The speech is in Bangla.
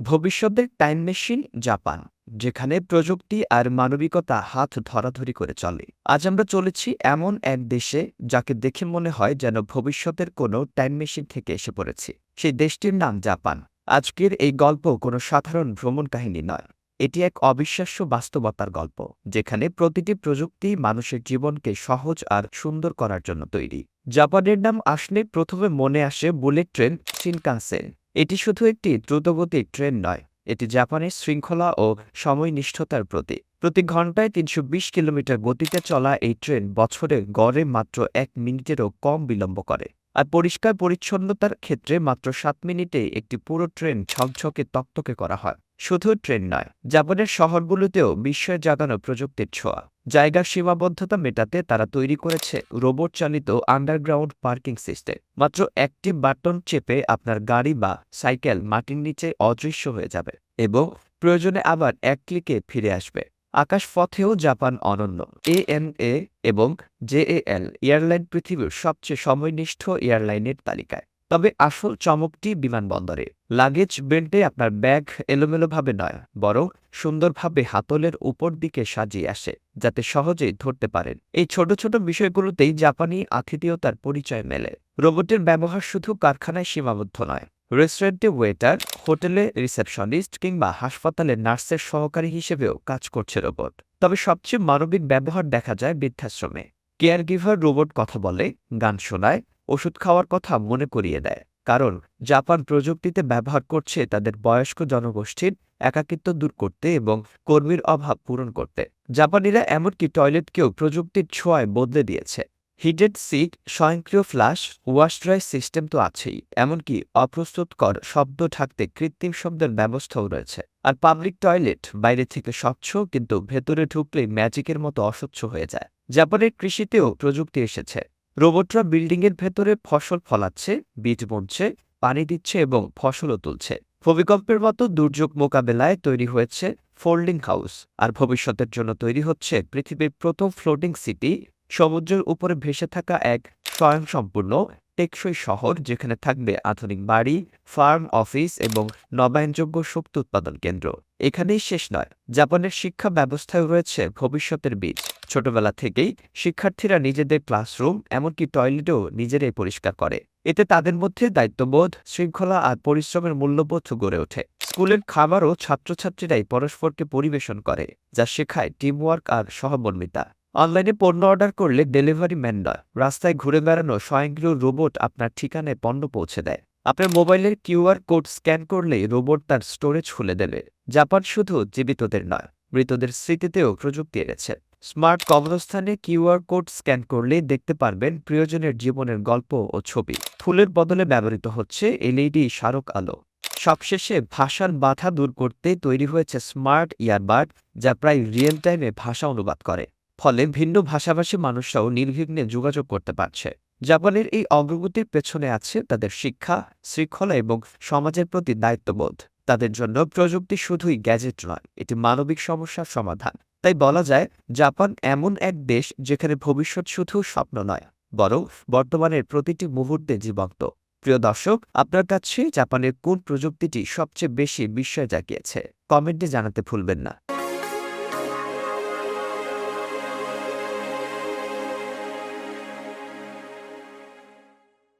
ভবিষ্যতের টাইম মেশিন জাপান যেখানে প্রযুক্তি আর মানবিকতা হাত ধরাধরি করে চলে। আজ আমরা চলেছি এমন এক দেশে যাকে দেখে মনে হয় যেন ভবিষ্যতের কোনো টাইম মেশিন থেকে এসে পড়েছি। সেই দেশটির নাম জাপান আজকের এই গল্প কোনো সাধারণ ভ্রমণ কাহিনী নয়। এটি এক অবিশ্বাস্য বাস্তবতার গল্প, যেখানে প্রতিটি প্রযুক্তি মানুষের জীবনকে সহজ আর সুন্দর করার জন্য তৈরি। জাপানের নাম আসলে প্রথমে মনে আসে বুলেট ট্রেন শিনকানসেন এটি শুধু একটি দ্রুতগতির ট্রেন নয়, এটি জাপানের শৃঙ্খলা ও সময়নিষ্ঠতার প্রতীক। প্রতি ঘন্টায় তিনশো বিশ কিলোমিটার গতিতে চলা এই ট্রেন বছরে গড়ে মাত্র এক মিনিটেরও কম বিলম্ব করে, আর পরিষ্কার পরিচ্ছন্নতার ক্ষেত্রে মাত্র সাত মিনিটে একটি পুরো ট্রেন ঝকঝকে তকতকে করা হয়। শুধু ট্রেন নয়, জাপানের শহরগুলোতেও বিস্ময় জাগানো প্রযুক্তির ছোঁয়া। জায়গার সীমাবদ্ধতা মেটাতে তারা তৈরি করেছে রোবট চালিত আন্ডারগ্রাউন্ড পার্কিং সিস্টেম। মাত্র একটি বাটন চেপে আপনার গাড়ি বা সাইকেল মাটির নিচে অদৃশ্য হয়ে যাবে এবং প্রয়োজনে আবার এক ক্লিকে ফিরে আসবে। আকাশপথেও জাপান অনন্য। এএনএ এবং জেএএল এয়ারলাইন পৃথিবীর সবচেয়ে সময়নিষ্ঠ এয়ারলাইনের তালিকায়। তবে আসল চমকটি বিমানবন্দরে। লাগেজ বেল্টে আপনার ব্যাগ এলোমেলোভাবে নয়, বরং সুন্দরভাবে হাতলের উপর দিকে সাজিয়ে আসে, যাতে সহজেই ধরতে পারেন। এই ছোট ছোট বিষয়গুলোতেই জাপানি আতিথেয়তার পরিচয় মেলে। রোবটের ব্যবহার শুধু কারখানায় সীমাবদ্ধ নয়। রেস্টুরেন্টে ওয়েটার, হোটেলে রিসেপশনিস্ট কিংবা হাসপাতালে নার্সের সহকারী হিসেবেও কাজ করছে রোবট। তবে সবচেয়ে মানবিক ব্যবহার দেখা যায় বৃদ্ধাশ্রমে। কেয়ার গিভার রোবট কথা বলে, গান শোনায় ওষুধ খাওয়ার কথা মনে করিয়ে দেয়, কারণ জাপান প্রযুক্তিতে ব্যবহার করছে তাদের বয়স্ক জনগোষ্ঠীর একাকিত্ব দূর করতে এবং কর্মীর অভাব পূরণ করতে। জাপানিরা এমনকি টয়লেটকেও প্রযুক্তির ছোঁয়ায় বদলে দিয়েছে। হিটেড সিট স্বয়ংক্রিয় ফ্লাশ, ওয়াশ ড্রাই সিস্টেম তো আছেই, এমনকি অপ্রস্তুতকর শব্দ ঢাকতে কৃত্রিম শব্দের ব্যবস্থাও রয়েছে। আর পাবলিক টয়লেট বাইরে থেকে স্বচ্ছ কিন্তু ভেতরে ঢুকলেই ম্যাজিকের মতো অস্বচ্ছ হয়ে যায়। জাপানের কৃষিতেও প্রযুক্তি এসেছে। রোবটরা বিল্ডিংয়ের ভেতরে ফসল ফলাচ্ছে, বীজ বনছে, পানি দিচ্ছে এবং ফসলও তুলছে। ভূমিকম্পের মতো দুর্যোগ মোকাবেলায় তৈরি হয়েছে ফোল্ডিং হাউস আর ভবিষ্যতের জন্য তৈরি হচ্ছে পৃথিবীর প্রথম ফ্লোটিং সিটি। সমুদ্রের উপরে ভেসে থাকা এক স্বয়ংসম্পূর্ণ টেকসই শহর যেখানে থাকবে আধুনিক বাড়ি, ফার্ম, অফিস এবং নবায়নযোগ্য শক্তি উৎপাদন কেন্দ্র। এখানেই শেষ নয়, জাপানের শিক্ষা ব্যবস্থায় রয়েছে ভবিষ্যতের বীজ। ছোটবেলা থেকেই শিক্ষার্থীরা নিজেদের ক্লাসরুম, এমনকি টয়লেটও নিজেরাই পরিষ্কার করে। এতে তাদের মধ্যে দায়িত্ববোধ, শৃঙ্খলা আর পরিশ্রমের মূল্যবোধ গড়ে ওঠে। স্কুলের খাবারও ছাত্রছাত্রীরাই পরস্পরকে পরিবেশন করে, যা শেখায় টিমওয়ার্ক আর সহমর্মিতা। অনলাইনে পণ্য অর্ডার করলে ডেলিভারি ম্যান নয়, রাস্তায় ঘুরে বেড়ানো স্বয়ংক্রিয় রোবট আপনার ঠিকানায় পণ্য পৌঁছে দেয়। আপনার মোবাইলের কিউআর কোড স্ক্যান করলেই রোবট তার স্টোরেজ খুলে দেবে, জাপান শুধু জীবিতদের নয়, মৃতদের স্মৃতিতেও প্রযুক্তি এনেছে। স্মার্ট কবরস্থানে কিউআর কোড স্ক্যান করলেই দেখতে পারবেন প্রিয়জনের জীবনের গল্প ও ছবি। ফুলের বদলে ব্যবহৃত হচ্ছে এলইডি স্মারক আলো। সবশেষে ভাষার বাধা দূর করতে তৈরি হয়েছে স্মার্ট ইয়ারবাড, যা প্রায় রিয়েল টাইমে ভাষা অনুবাদ করে। ফলে ভিন্ন ভাষাভাষী মানুষরাও নির্বিঘ্নে যোগাযোগ করতে পারছে। জাপানের এই অগ্রগতির পেছনে আছে তাদের শিক্ষা, শৃঙ্খলা এবং সমাজের প্রতি দায়িত্ববোধ। তাদের জন্য প্রযুক্তি শুধুই গ্যাজেট নয়, এটি মানবিক সমস্যার সমাধান। তাই বলা যায়, জাপান এমন এক দেশ যেখানে ভবিষ্যৎ শুধু স্বপ্ন নয়, বরং বর্তমানের প্রতিটি মুহূর্তে জীবন্ত। প্রিয় দর্শক, আপনার কাছে জাপানের কোন প্রযুক্তিটি সবচেয়ে বেশি বিস্ময় জাগিয়েছে? কমেন্টে জানাতে ভুলবেন না।